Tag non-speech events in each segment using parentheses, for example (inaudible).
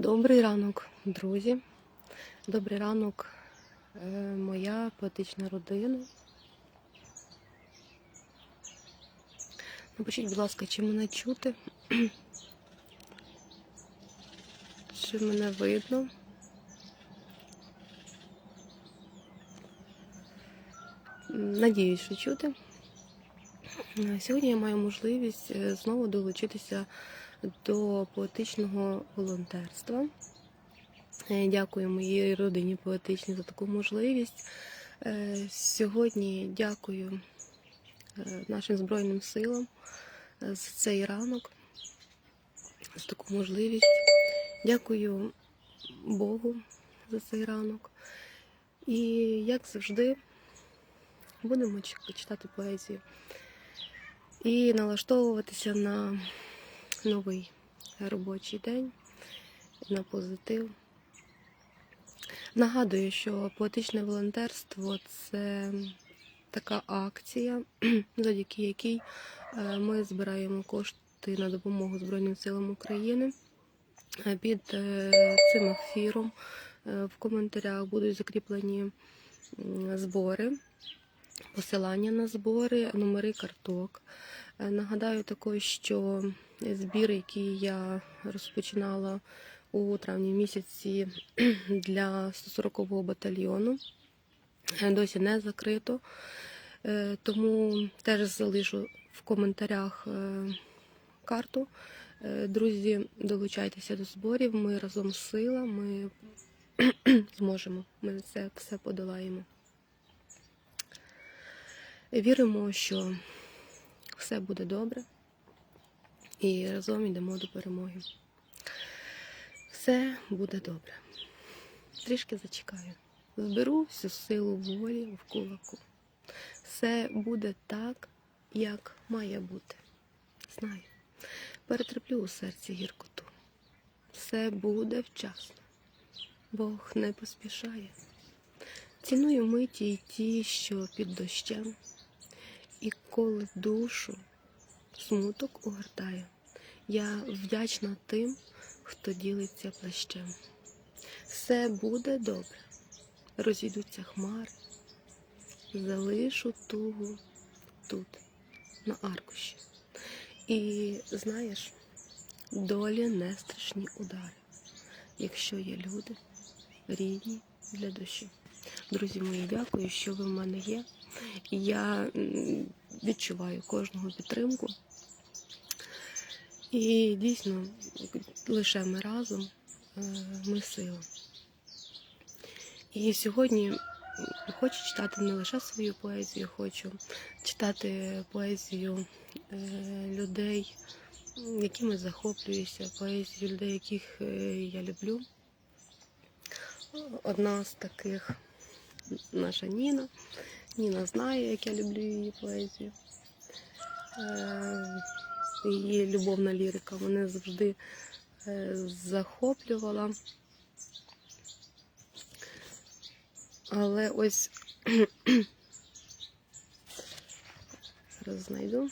Добрий ранок, друзі. Добрий ранок, е, моя поетична родина. Напишіть, будь ласка, чи мене чути? (clears throat) Чи мене видно? Надіюсь, що чути. Сьогодні я маю можливість е, знову долучитися до поетичного волонтерства. Е, Дякую моїй родині поетичній за таку можливість. Е, Сьогодні дякую е, нашим Збройним силам за цей ранок, за таку можливість. Дякую Богу за цей ранок. І як завжди, будемо читати поезію і налаштовуватися на новий робочий день, на позитив. Нагадую, що поетичне волонтерство це така акція, (clears throat) завдяки якій е, ми збираємо кошти на допомогу Збройним силам України. Е, Під е, цим ефіром в коментарях будуть закріплені збори, посилання на збори, номери карток. Нагадаю також, що збір, який я розпочинала у травні місяці (clears throat) для 140-го батальйону, досі не закрито. Е, Тому теж залишу в коментарях е, карту. Е, Друзі, долучайтеся до зборів. Ми разом сила, ми (clears throat) зможемо. Ми це все подолаємо. Віримо, що все буде добре і разом йдемо до перемоги. Все буде добре. Трішки зачекаю. Зберу всю силу волі в кулаку. Все буде так, як має бути. Знаю. Перетерплю у серці гіркоту. Все буде вчасно. Бог не поспішає. Ціную миті й ті, що під дощем, і коли душу смуток огортає. Я вдячна тим, хто ділиться плащем. Все буде добре, розійдуться хмари, залишу тугу тут, на аркуші. І знаєш, долі не страшні удари, якщо є люди рідні для душі. Друзі мої, дякую, що ви в мене є. Я відчуваю кожного підтримку. І дійсно, лише ми разом, е, ми сила. І сьогодні хочу читати не лише свою поезію, хочу читати поезію е, людей, якими захоплююся, поезію людей, яких е, я люблю. Одна з таких наша Ніна. Ніна знає, як я люблю її поезію. Е, Її любовна лірика мене завжди е, захоплювала. Але ось (clears throat) зараз знайду.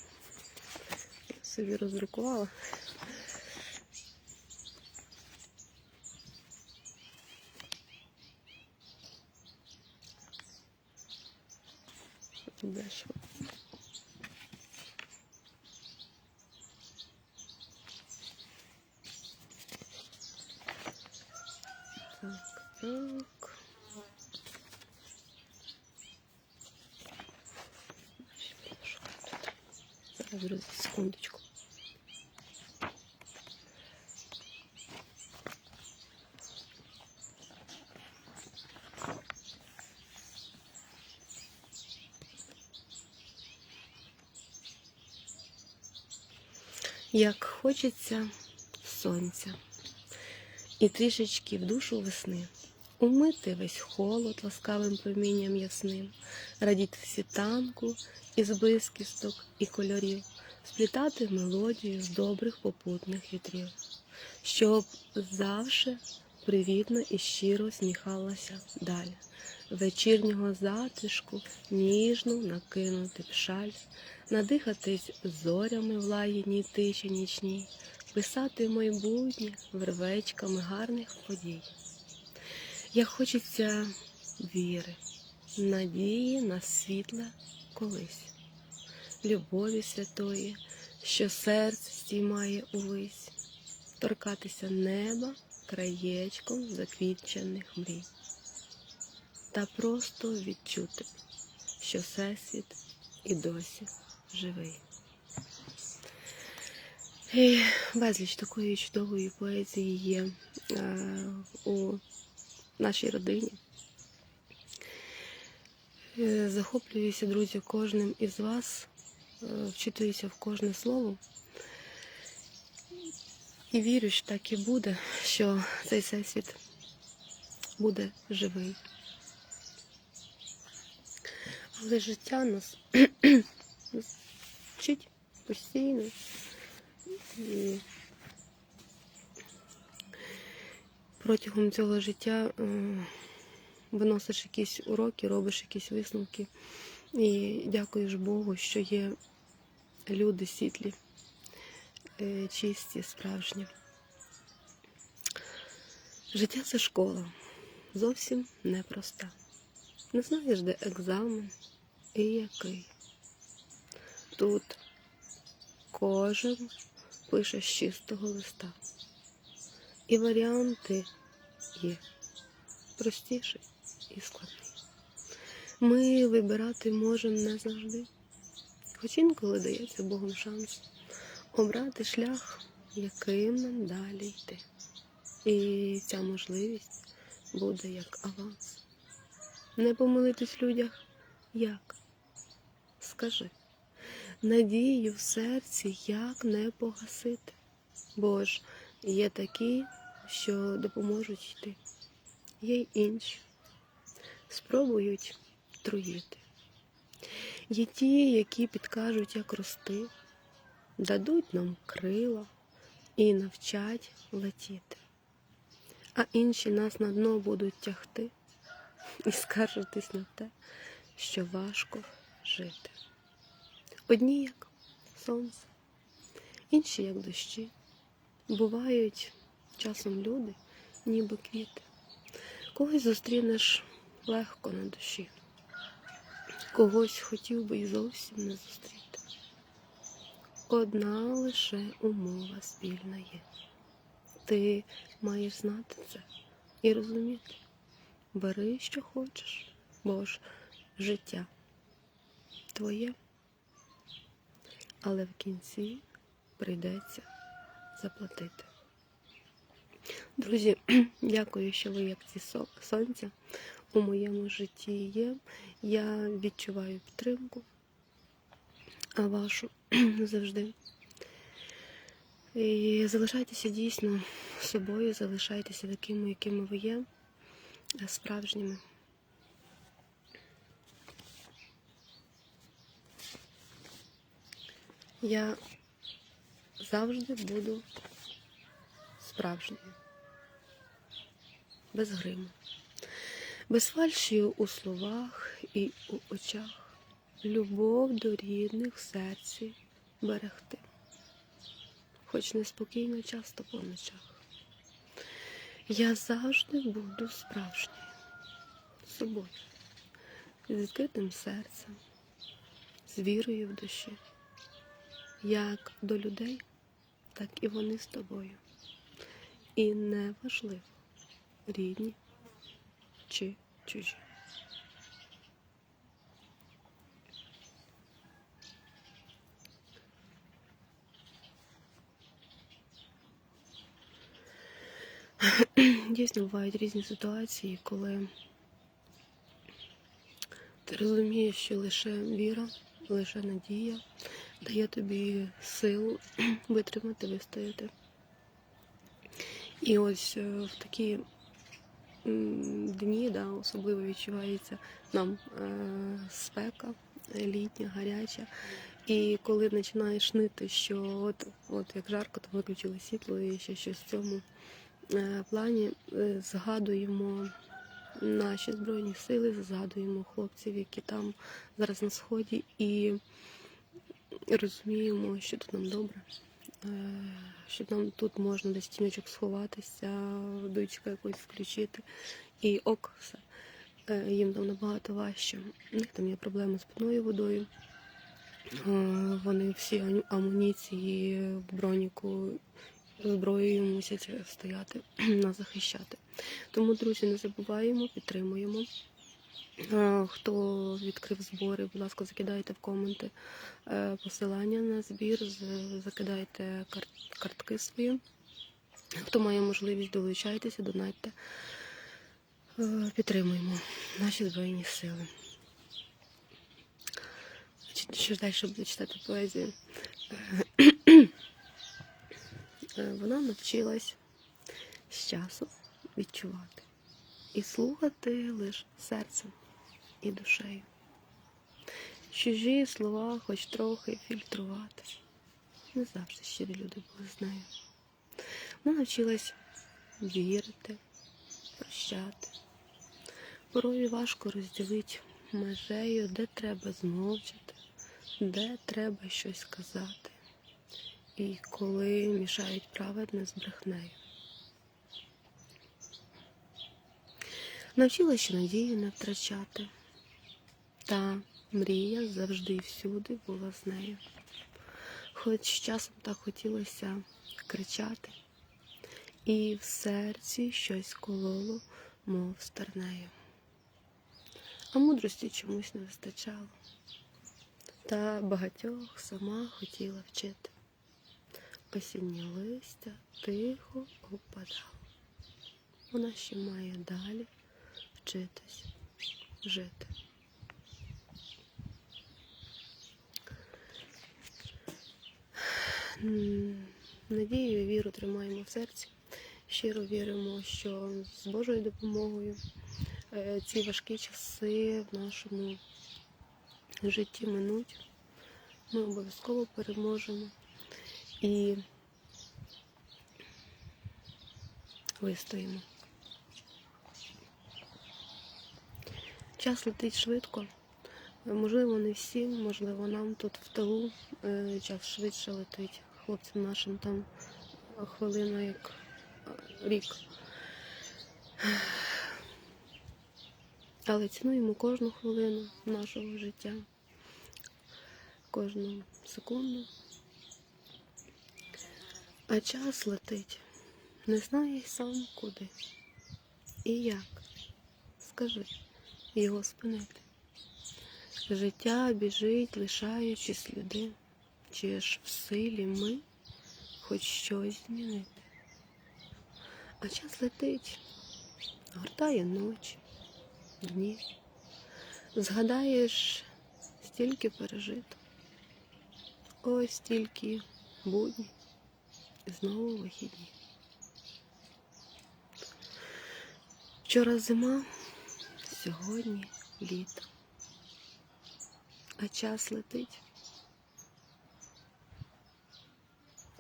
Я собі роздрукувала. Де ж ви? Так, так. Ще буду шукати тут. Зараз, друзі, секундочку. Як хочеться сонця. І трішечки в душу весни. Умити весь холод ласкавим промінням ясним, радіти світанку із блискісток і кольорів, сплітати мелодію з добрих попутних вітрів, щоб завше привітно і щиро сміхалася далі, вечірнього затишку ніжно накинути в шаль, надихатись зорями в лагідній тиші нічній, писати майбутнє вервечками гарних подій. Як хочеться віри, надії на світле колись, любові святої, що серце стіймає увесь, торкатися неба краєчком заквітчених мрій, та просто відчути, що всесвіт і досі живий. І безліч такої чудової поезії є е, у нашій родині. Е, Захоплююся, друзі, кожним із вас, е, вчитуюся в кожне слово. І вірю, що так і буде, що цей всесвіт буде живий. Але життя нас (clears throat) вчить постійно. І протягом цього життя е, виносиш якісь уроки, робиш якісь висновки. І дякуєш Богу, що є люди світлі, чисті, справжні. Життя це школа, зовсім непроста. Не знаєш, де екзамен і який. Тут кожен пише з чистого листа. І варіанти є простіший і складний. Ми вибирати можемо не завжди, хоч інколи дається Богом шанс обрати шлях, яким нам далі йти. І ця можливість буде як аванс. Не помилитись людях як? Скажи. Надію в серці як не погасити. Бо ж є такі, що допоможуть йти. Є й інші, спробують труїти. Є ті, які підкажуть, як рости, дадуть нам крила і навчать летіти. А інші нас на дно будуть тягти і скаржитись на те, що важко жити. Одні як сонце, інші як дощі. Бувають часом люди, ніби квіти. Когось зустрінеш легко на душі, когось хотів би і зовсім не зустріти. Одна лише умова спільна є. Ти маєш знати це і розуміти. Бери, що хочеш, бо ж життя твоє але в кінці прийдеться заплатити. Друзі, (clears throat) дякую, що ви як ці сонця у моєму житті є. Я відчуваю підтримку, вашу (clears throat) завжди. І залишайтеся дійсно собою, залишайтеся такими, якими ви є, справжніми. Я завжди буду справжньою, без гриму, без фальші у словах і у очах, любов до рідних в серці берегти, хоч неспокійно часто по ночах. Я завжди буду справжньою собою, з відкритим серцем, з вірою в душі як до людей, так і вони з тобою. І не важливо, рідні чи чужі. (clears throat) Дійсно бувають різні ситуації, коли ти розумієш, що лише віра, лише надія дає тобі силу (clears throat) витримати, вистояти. І ось е, в такі дні да, особливо відчувається нам е, спека літня, гаряча. І коли починаєш нити, що от, от як жарко, то виключили світло, і ще щось в цьому плані е, згадуємо наші збройні сили, згадуємо хлопців, які там зараз на сході, і розуміємо, що тут нам добре, е, що нам тут можна десь тіньочок сховатися, дуйчика якусь включити. І ок, все. Е, Їм там набагато важче. У них там є проблеми з питною водою. Е, Вони всі амуніції, броніку, зброєю мусять стояти, (clears throat) нас захищати. Тому, друзі, не забуваємо, підтримуємо. Е, Хто відкрив збори, будь ласка, закидайте в коменти е, посилання на збір, закидайте картки свої. Хто має можливість, долучайтеся, донайте. Е, Підтримуємо наші Збройні сили. Що ж далі буду читати поезію? Е, Вона навчилась з часу відчувати і слухати лише серцем і душею. Чужі слова хоч трохи фільтрувати. Не завжди щирі люди були з нею. Вона навчилась вірити, прощати. Порою важко розділити межею, де треба змовчати, де треба щось сказати. І коли мішають праведне з брехнею. Навчилась ще надію не втрачати. Та мрія завжди і всюди була з нею. Хоч часом так хотілося кричати, і в серці щось кололо, мов стернею. А мудрості чомусь не вистачало. Та багатьох сама хотіла вчити. Осіннє листя тихо опадало. Вона ще має далі вчитись жити. Надію і віру тримаємо в серці. Щиро віримо, що з Божою допомогою е, ці важкі часи в нашому житті минуть. Ми обов'язково переможемо і вистоїмо. Час летить швидко. Можливо, не всім, можливо, нам тут в тилу е, час швидше летить. Хлопцям нашим там хвилина як е, рік. Але цінуємо кожну хвилину нашого життя, кожну секунду. А час летить, не знає й сам куди. І як? Скажи його спинити. Життя біжить, лишаючи сліди, чи ж в силі ми хоч щось змінити. А час летить, гортає ночі, дні. Згадаєш, стільки пережито, ось стільки будні, знову вихідні. Вчора зима, сьогодні літо. А час летить.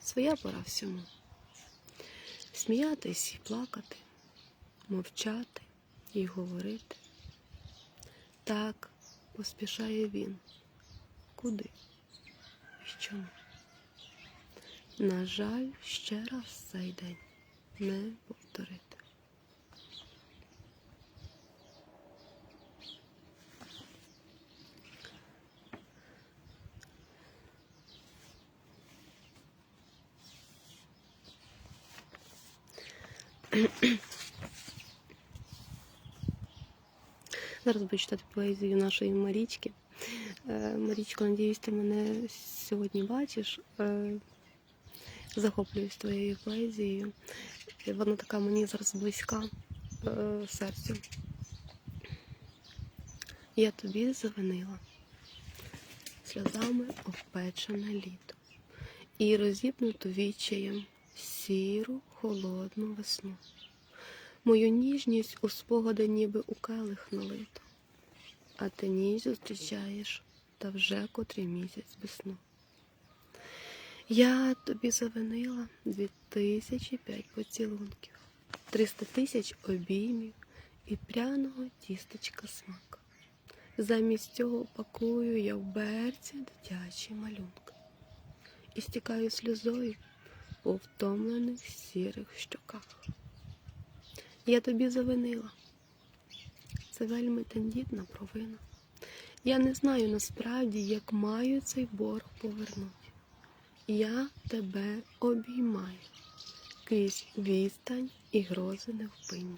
Своя пора всьому. Сміятись і плакати, мовчати і говорити. Так поспішає він. Куди? І чому? На жаль, ще раз цей день не повторити. Зараз буду читати поезію нашої Марічки. Е, Марічко, надіюсь, ти мене сьогодні бачиш. Захоплююсь твоєю поезією. Вона така мені зараз близька е, серцю. Я тобі завинила сльозами обпечене літо і розіпнуту відчаєм сіру холодну весну. Мою ніжність у спогади ніби у келих налито, а ти ніч зустрічаєш та вже котрий місяць без сну. Я тобі завинила дві тисячі п'ять поцілунків, триста тисяч обіймів і пряного тістечка смак. Замість цього пакую я в берці дитячі малюнки і стікаю сльозою по втомлених сірих щоках. Я тобі завинила. Це вельми тендітна провина. Я не знаю насправді, як маю цей борг повернути. Я тебе обіймаю крізь відстань і грози невпинні.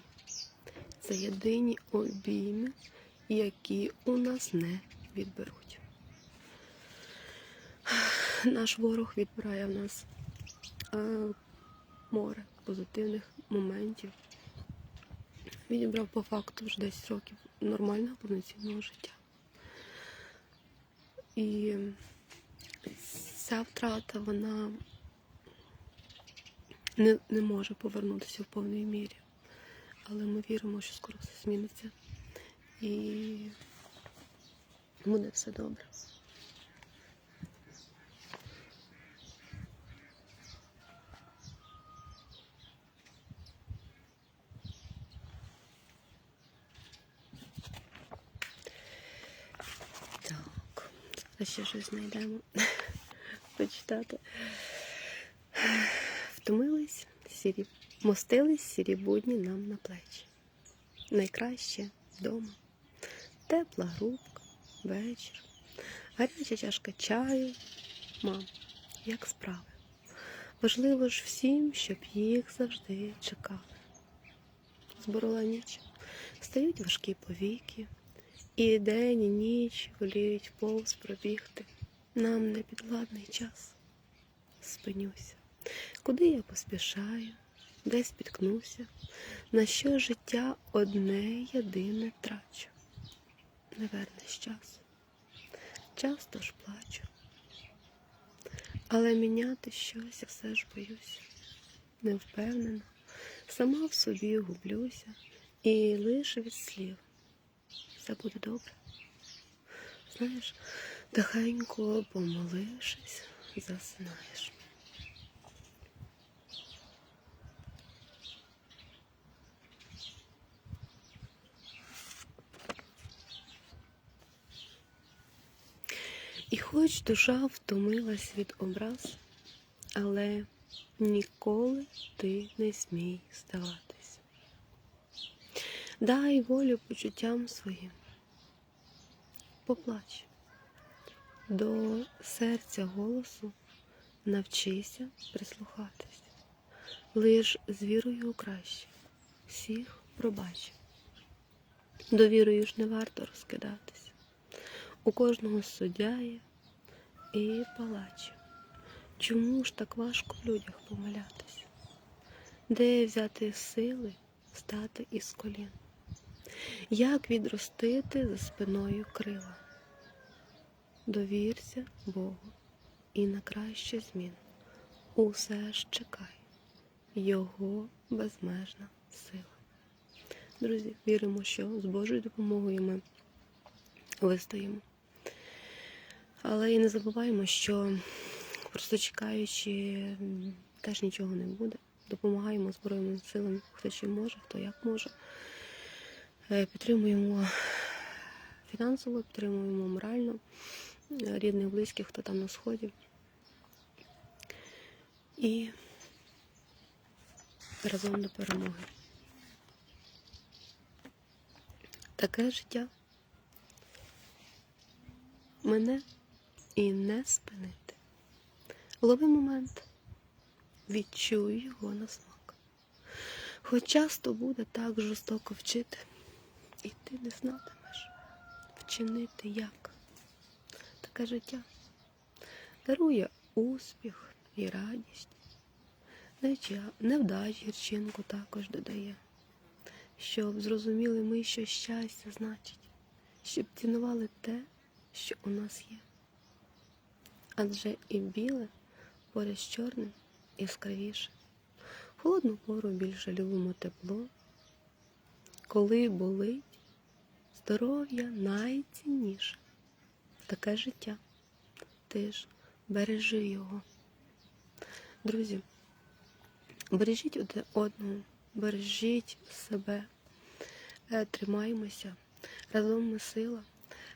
Це єдині обійми, які у нас не відберуть. Наш ворог відбирає в нас е, море позитивних моментів. Відібрав по факту вже 10 років нормального повноцінного життя. І ця втрата, вона не, не може повернутися в повній мірі. Але ми віримо, що скоро все зміниться. І буде все добре. Так, ще щось знайдемо почитати. Втомились, сірі, мостились сірі будні нам на плечі. Найкраще вдома. Тепла грубка, вечір, гаряча чашка чаю. Мам, як справи? Важливо ж всім, щоб їх завжди чекали. Зборола ніч, стають важкі повіки, і день, і ніч воліють повз пробігти. Нам непідладний час. Спинюся. Куди я поспішаю, десь спіткнуся, на що життя одне єдине трачу. Не вернеш час. Часто ж плачу. Але міняти щось я все ж боюся. Не впевнена, сама в собі гублюся, і лише від слів все буде добре. Знаєш, тихенько помолившись, засинаєш. І хоч душа втомилась від образ, але ніколи ти не смій здаватись. Дай волю почуттям своїм, поплач. До серця голосу навчися прислухатись, лиш з вірою у краще, всіх пробач. Довірою ж не варто розкидатись. У кожного суддя є і палач. Чому ж так важко в людях помилятись? Де взяти сили встати із колін? Як відростити за спиною крила? Довірся Богу і на краще змін. Усе ж чекай, Його безмежна сила. Друзі, віримо, що з Божою допомогою ми вистоїмо. Але і не забуваємо, що просто чекаючи, теж нічого не буде. Допомагаємо Збройним силам, хто чим може, хто як може. Е, Підтримуємо фінансово, підтримуємо морально рідних, близьких, хто там на сході. І разом до перемоги. Таке життя мене і не спинити. Лови момент, відчуй його на смак. Хоч часто буде так жорстоко вчити, і ти не знатимеш, вчинити як. Таке життя дарує успіх і радість. Невдач гірчинку також додає, щоб зрозуміли ми, що щастя значить, щоб цінували те, що у нас є. Адже і біле поряд з чорним яскравіше. Холодну пору більше любимо тепло. Коли болить, здоров'я найцінніше. Таке життя. Ти ж бережи його. Друзі, бережіть одне одного, бережіть себе, Е, тримаймося. Разом ми сила.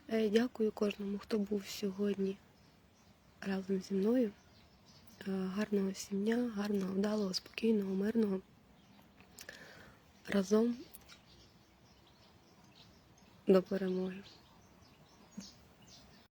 Е, Дякую кожному, хто був сьогодні разом зі мною. гарного всім дня, гарного, вдалого, спокійного, мирного. Разом до перемоги.